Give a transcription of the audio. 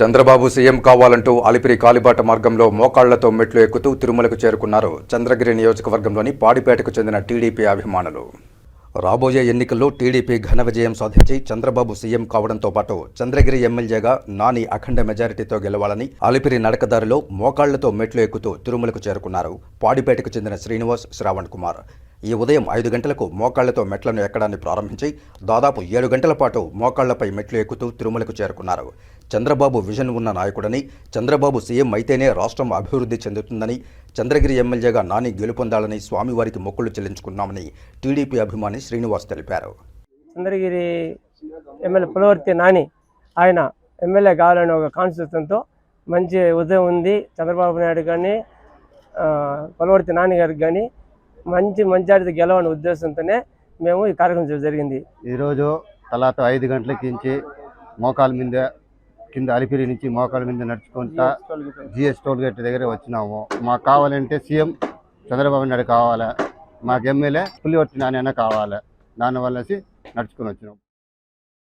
Chandrababu CM కావాలంటూ అలిపిరి కాలిబాట మార్గంలో మోకాళ్ళతో మెట్లు ఎక్కుతూ తిరుమలకు చేరుకున్నారు చంద్రగిరి నియోజకవర్గంలోని పాడిపేటకు చెందిన టీడీపీ అభిమానులు. రాబోయే ఎన్నికల్లో టీడీపీ ఘన విజయం సాధించి చంద్రబాబు సీఎం కావడంతో పాటు చంద్రగిరి ఎమ్మెల్యేగా నాని అఖండ మెజారిటీతో గెలవాలని అలిపిరి నడకదారిలో మోకాళ్ళతో మెట్లు ఎక్కుతూ తిరుమలకు చేరుకున్నారు పాడిపేటకు చెందిన శ్రీనివాస్ శ్రావణ్ కుమార్. ఈ ఉదయం ఐదు గంటలకు మోకాళ్ళతో మెట్లను ఎక్కడాన్ని ప్రారంభించి దాదాపు ఏడు గంటల పాటు మోకాళ్ళపై మెట్లు ఎక్కుతూ తిరుమలకు చేరుకున్నారు. చంద్రబాబు విజన్ ఉన్న నాయకుడని చంద్రబాబు సీఎం అయితేనే రాష్ట్రం అభివృద్ధి చెందుతుందని చంద్రగిరి ఎమ్మెల్యేగా నాని గెలుపొందాలని స్వామివారికి మొక్కులు చెల్లించుకున్నామని టీడీపీ అభిమాని శ్రీనివాస్ తెలిపారు. చంద్రగిరి ఎమ్మెల్యే పులవర్తి నాని ఆయన ఎమ్మెల్యే కావాలని ఒక కాన్స్టిట్యూషన్తో మంచి ఉదయం ఉంది. చంద్రబాబు నాయుడు కానీ పులవర్తి నాని గారికి కానీ మంచి మంచి గెలవని ఉద్దేశంతోనే మేము ఈ కార్యక్రమం జరిగింది. ఈరోజు తలాత ఐదు గంటలకించి మోకాల మీద కింద అలిపిరి నుంచి మోకాల మీద నడుచుకుంటా జిఎస్ టోల్ గేట్ దగ్గర వచ్చినాము. మాకు కావాలంటే సీఎం చంద్రబాబు నాయుడు కావాలి? మాకు ఎమ్మెల్యే పులివర్తి నాన్న కావాలి? దానివల్ల నడుచుకొని వచ్చినాం.